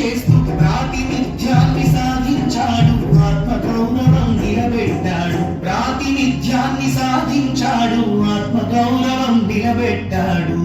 చేస్తూ ప్రాతినిధ్యాన్ని సాధించాడు. ఆత్మగౌరవం నిలబెట్టాడు. ప్రాతినిధ్యాన్ని సాధించాడు. ఆత్మగౌరవం నిలబెట్టాడు.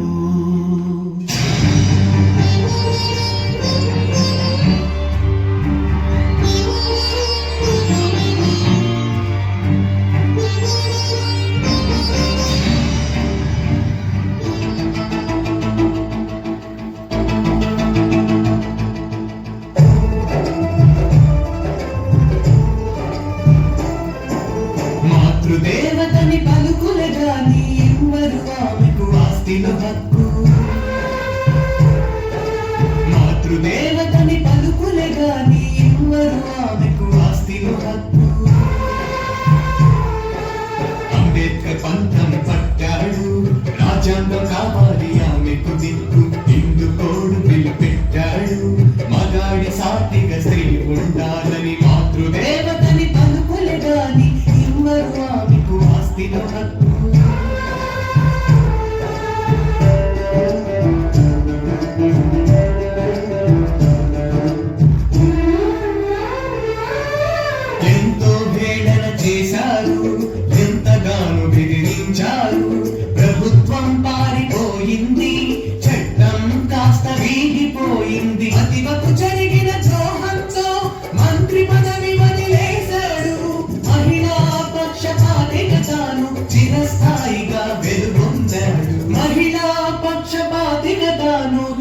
still have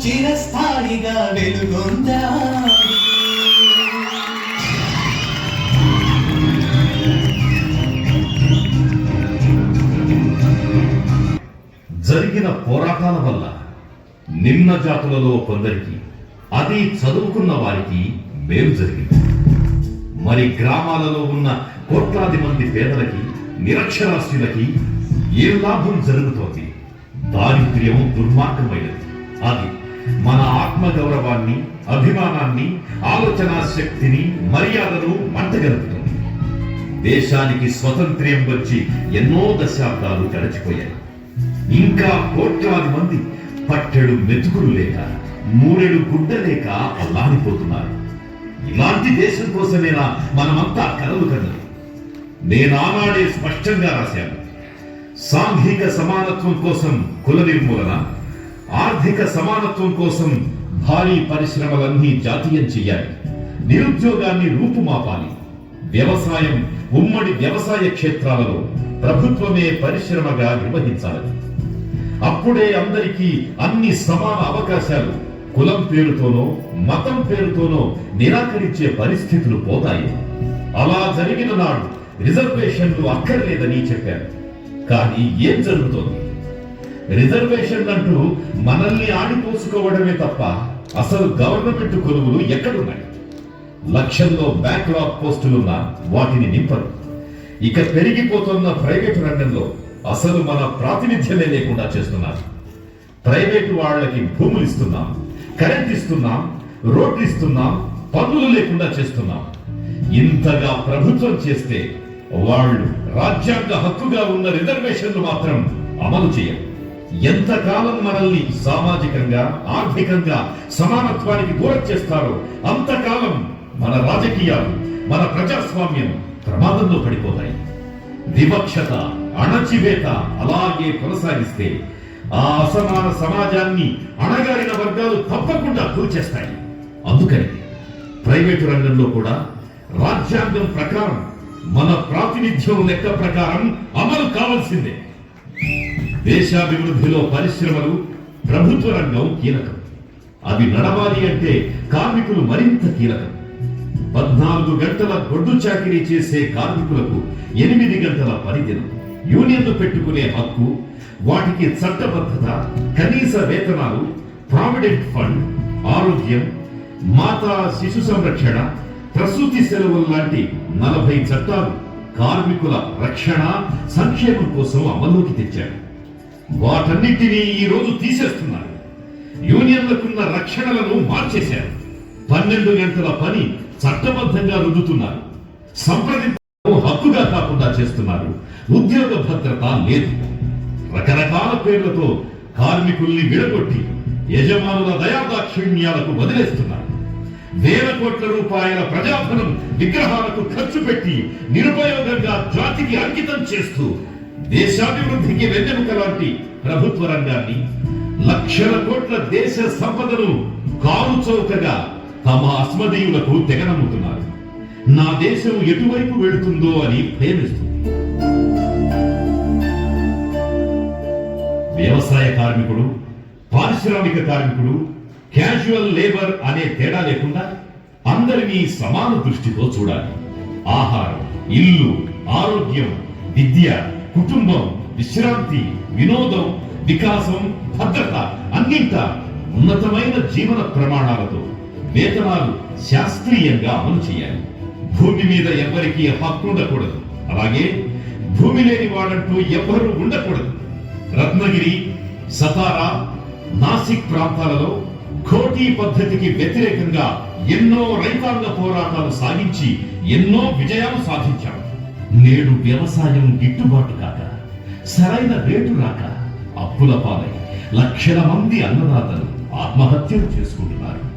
చిరస్థాయిగా వెలుగొందాడు జరిగిన పోరాటాల వల్ల నిమ్న జాతులలో కొందరికి అది చదువుకున్న వారికి మేలు జరిగింది. మరి గ్రామాలలో ఉన్న కోట్లాది మంది పేదలకి నిరక్షరాస్యులకి ఏ లాభం జరుగుతోంది? దారిద్ర్యం దుర్మార్గమైనది. అది మన ఆత్మ గౌరవాన్ని అభిమానాన్ని ఆలోచనా శక్తిని మర్యాదను మంటగలుపుతుంది. దేశానికి స్వతంత్ర్యం వచ్చి ఎన్నో దశాబ్దాలు గడిచిపోయాయి. ఇంకా కోట్లాది మంది పట్టెడు మెతుకులు లేక మూరెడు గుడ్డ లేక అల్లాడిపోతున్నారు. ఇలాంటి దేశం కోసమేనా మనమంతా కలలు కన్నది. నేను ఆనాడే స్పష్టంగా రాశాను. సాంఘిక సమానత్వం కోసం కుల నిర్మూలన ఆర్థిక సమానత్వం కోసం భారీ పరిశ్రమలన్నీ జాతీయం చెయ్యాలి నిరుద్యోగాన్ని రూపుమాపాలి. వ్యవసాయం ఉమ్మడి వ్యవసాయ క్షేత్రాలలో ప్రభుత్వమే పరిశ్రమగా నిర్వహించాలి. అప్పుడే అందరికీ అన్ని సమాన అవకాశాలు కులం పేరుతోనో మతం పేరుతోనో నిరాకరించే పరిస్థితులు పోతాయి. అలా జరిగిన నాడు రిజర్వేషన్లు అక్కర్లేదని చెప్పారు. కానీ ఏం జరుగుతోంది? రిజర్వేషన్లు అంటూ మనల్ని ఆడిపోసుకోవడమే తప్ప అసలు గవర్నమెంట్ కొలువులు ఎక్కడున్నాయి? లక్షల్లో బ్యాక్లాగ్ పోస్టులున్న వాటిని నింపరు. ఇక పెరిగిపోతున్న ప్రైవేటు రంగంలో అసలు మన ప్రాతినిధ్యమే లేకుండా చేస్తున్నారు. ప్రైవేటు వాళ్ళకి భూములు ఇస్తున్నాం కరెంట్ ఇస్తున్నాం రోడ్లు ఇస్తున్నాం పన్నులు లేకుండా చేస్తున్నాం. ఇంతగా ప్రభుత్వం చేస్తే వాళ్ళు రాజ్యాంగ హక్కుగా ఉన్న రిజర్వేషన్లు మాత్రం అమలు చేయరు. ఎంతకాలం మనల్ని సామాజికంగా ఆర్థికంగా సమానత్వానికి దూరం చేస్తారో అంతకాలం మన రాజకీయాలు మన ప్రజాస్వామ్యం ప్రమాదంలో పడిపోతాయి. వివక్షత అణచివేత అలాగే కొనసాగిస్తే ఆ అసమాన సమాజాన్ని అణగారిన వర్గాలు తప్పకుండా కూల్చేస్తాయి అందుకని ప్రైవేటు రంగంలో కూడా రాజ్యాంగం ప్రకారం మన ప్రాతినిధ్యం లెక్క ప్రకారం అమలు కావాల్సిందే. దేశాభివృద్ధిలో పరిశ్రమలు ప్రభుత్వ రంగం కీలకం. అవి నడవాలి అంటే కార్మికులు మరింత కీలకం. పద్నాలుగు గంటల గొడ్డు చాకిరీ చేసే కార్మికులకు ఎనిమిది గంటల పనిదినం యూనియన్లు పెట్టుకునే హక్కు వాటికి చట్టబద్ధత కనీస వేతనాలు ప్రావిడెంట్ ఫండ్ ఆరోగ్యం మాతా శిశు సంరక్షణ ప్రసూతి సెలవులు లాంటి నలభై చట్టాలు కార్మికుల రక్షణ సంక్షేమం కోసం అమల్లోకి తెచ్చారు వాటన్నిటినీ ఈ రోజు తీసేస్తున్నారు. యూనియన్లకున్న రక్షణలను మార్చేశారు. పన్నెండు గంటల పని చట్టబద్ధంగా రుద్దుతున్నారు. సంప్రదింపు హక్కుగా కాకుండా చేస్తున్నారు. ఉద్యోగ భద్రత లేదు. రకరకాల పేర్లతో కార్మికుల్ని విడగొట్టి యజమానుల దయాదాక్షిణ్యాలకు వదిలేస్తున్నారు. వేల కోట్ల రూపాయల ప్రజాధనం విగ్రహాలకు ఖర్చు పెట్టి నిరుపయోగంగా జాతికి అంకితం చేస్తూ దేశాభివృద్ధికి వెన్నెముక లాంటి ప్రభుత్వ రంగాన్ని లక్షల కోట్ల దేశ సంపదను కారు చౌకగా తమ అస్మదీయులకు తెగనమ్ముతున్నారు. నా దేశం ఎటువైపు వెళుతుందో అని భయమిస్తుంది వ్యవసాయ కార్మికుడు పారిశ్రామిక కార్మికుడు క్యాజువల్ లేబర్ అనే తేడా లేకుండా అందరినీ సమాన దృష్టితో చూడాలి. ఆహారం ఇల్లు ఆరోగ్యం విద్య కుటుంబం విశ్రాంతి వినోదం వికాసం భద్రత అన్నింట ఉన్నతమైన జీవన ప్రమాణాలతో వేతనాలు శాస్త్రీయంగా అమలు చేయాలి. భూమి మీద ఎవరికీ హక్కు ఉండకూడదు. అలాగే భూమి లేని వాడంటూ ఎవ్వరూ ఉండకూడదు. రత్నగిరి సతారా నాసిక్ ప్రాంతాలలో ఖోటీ పద్ధతికి వ్యతిరేకంగా ఎన్నో రైతాంగ పోరాటాలు సాగించి ఎన్నో విజయాలు సాధించాడు. నేడు వ్యవసాయం గిట్టుబాటు కాక సరైన రేటు రాక అప్పుల పాలై లక్షల మంది అన్నదాతలు ఆత్మహత్యలు చేసుకుంటున్నారు.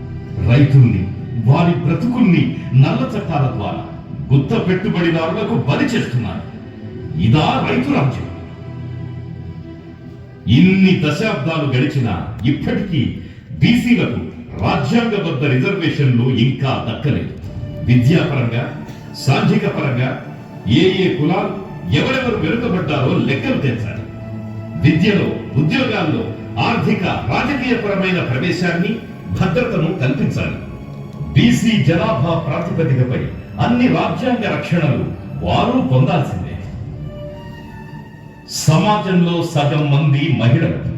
రైతుల్ని వారి బ్రతుకుల్ని నల్ల చట్టాల ద్వారా గుత్త పెట్టుబడిదారులకు బలి చేస్తున్నారు. ఇదా రైతు రాజ్యం. ఇన్ని దశాబ్దాలు గడిచినా ఇప్పటికీ బీసీలకు రాజ్యాంగబద్ధ రిజర్వేషన్లు ఇంకా దక్కలేదు. విద్యాపరంగా సాంఘిక పరంగా ఏ ఏ కులాలు ఎవరెవరు వెనుకబడ్డారో లెక్కలు తెచ్చాలి విద్యలో ఉద్యోగాల్లో ఆర్థిక రాజకీయపరమైన ప్రవేశాన్ని భద్రతను కల్పించాలి. బీసీ జనాభా ప్రాతిపదికపై అన్ని రాజ్యాంగ రక్షణలు వారు పొందాల్సిందే. సమాజంలో సగం మంది మహిళలు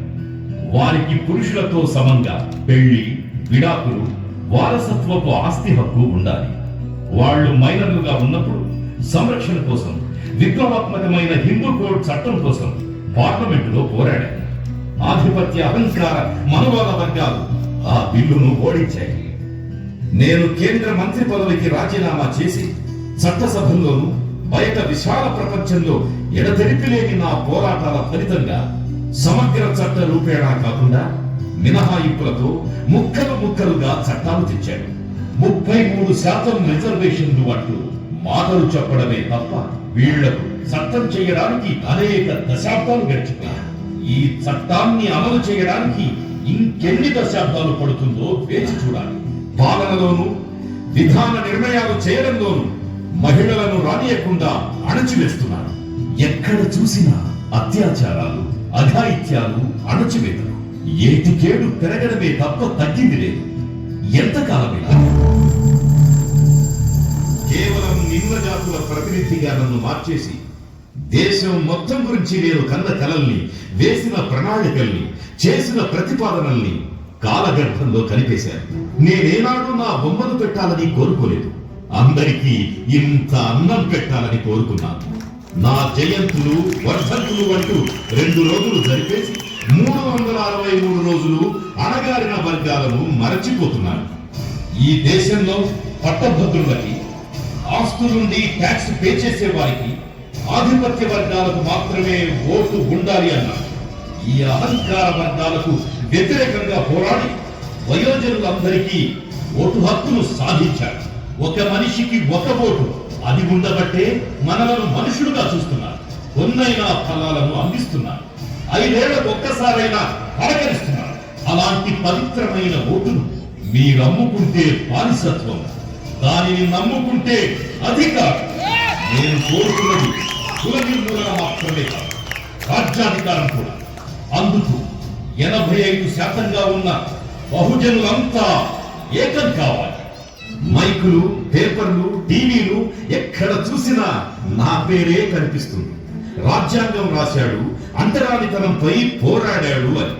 వారికి పురుషులతో సమంగా పెళ్ళి విడాకులు వారసత్వపు ఆస్తి హక్కు ఉండాలి. వాళ్ళు మైనర్లుగా ఉన్నప్పుడు సంరక్షణ కోసం విప్లవాత్మకమైన హిందూ కోడ్ చట్టం కోసం పార్లమెంటులో పోరాడారు. ఆధిపత్య అహంకార మనోభావ వర్గాలు ఆ బిల్లును ఓడించాయి. నేను కేంద్ర మంత్రి పదవికి రాజీనామా చేసి చట్టసభల్లోనూ బయట విశాల ప్రపంచంలో ఎడతెరిపి లేని నా పోరాటాల ఫలితంగా సమగ్ర చట్ట రూపేణా కాకుండా మినహాయింపులతో ముక్కలు ముక్కలుగా చట్టాలు తెచ్చాడు. ముప్పై మూడు శాతం రిజర్వేషన్లు అంటూ మాటలు చెప్పడమే తప్ప వీళ్ళకు చట్టం చేయడానికి అనేక దశాబ్దాలు గడిచిపోయాయి. ఈ చట్టాన్ని అమలు చేయడానికి ఇంకెన్ని దశాబ్దాలు పడుతుందో వేచి చూడాలి. పాలనలోను విధాన నిర్ణయాలు చేయడంలోను మహిళలను రానియకుండా అణచివేస్తున్నారు. ఎక్కడ చూసినా అత్యాచారాలు అఘాయిత్యాలు అణచివేతలు. ఏటికేడు పెరగడమే తప్ప తగ్గింది లేదు. ఎంతకాలం ఇలా కేవలం నిమ్న జాతుల ప్రతినిధిగా నన్ను మార్చేసి దేశం మొత్తం గురించి నేను కన్న కలల్ని వేసిన ప్రణాళికల్ని చేసిన ప్రతిపాదనల్ని కాలగర్భంలో కలిపేశాను నేనేనాడు నా బొమ్మను పెట్టాలని కోరుకోలేదు. అందరికీ ఇంత అన్నం పెట్టాలని కోరుకున్నాను. నా జయంతులు వర్ధంతులు అంటూ రెండు రోజులు జరిపేసి మూడు వందల అరవై మూడు రోజులు అణగారిన వర్గాలను మరచిపోతున్నాను. ఈ దేశంలో పట్టభద్రులకి ఆస్తులుండి ట్యాక్స్ పే చేసే వారికి ఆధిపత్య వర్గాలకు మాత్రమే ఓటు ఉండాలి అన్నారు ఈ అహంకార వర్గాలకు వ్యతిరేకంగా పోరాడి వయోజనులందరికీ ఓటు హక్కును సాధించారు. ఒక మనిషికి ఒక ఓటు అది ఉండబట్టే మనలను మనుషులుగా చూస్తున్నారు. కొన్నైనా ఫలాలను అందిస్తున్నారు. ఐదేళ్ళకు ఒక్కసారైనా పలకరిస్తున్నారు. అలాంటి పవిత్రమైన ఓటును మీరు అమ్ముకుంటే బానిసత్వం. దానిని నమ్ముకుంటే అధికారం నేను కోరుకున్నది కుల నిర్మూలన మాత్రమే కాదు రాజ్యాధికారం కూడా. అందుకు ఎనభై ఐదు శాతంగా ఉన్న బహుజనులంతా ఏకం కావాలి. మైకులు పేపర్లు టీవీలు ఎక్కడ చూసినా నా పేరే కనిపిస్తుంది. రాజ్యాంగం రాశాడు అంటరానితనంపై పోరాడాడు అని.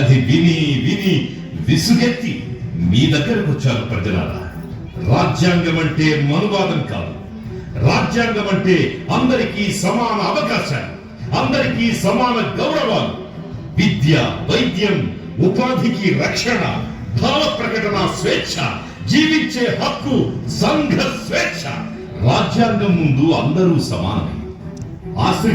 అది విని విని విసుగెత్తి మీ దగ్గరకు వచ్చారు ప్రజలారా. రాజ్యాంగం అంటే మనువాదం కాదు. రాజ్యాంగం అంటే అందరికీ సమాన అవకాశాలు అందరికీ సమాన గౌరవాలు. విద్య వైద్యం ఉపాధికి రక్షణ భావ ప్రకటన స్వేచ్ఛ జీవించే హక్కు సంఘ స్వేచ్ఛ. రాజ్యాంగం ముందు అందరూ సమానమే. ఆశ్రిత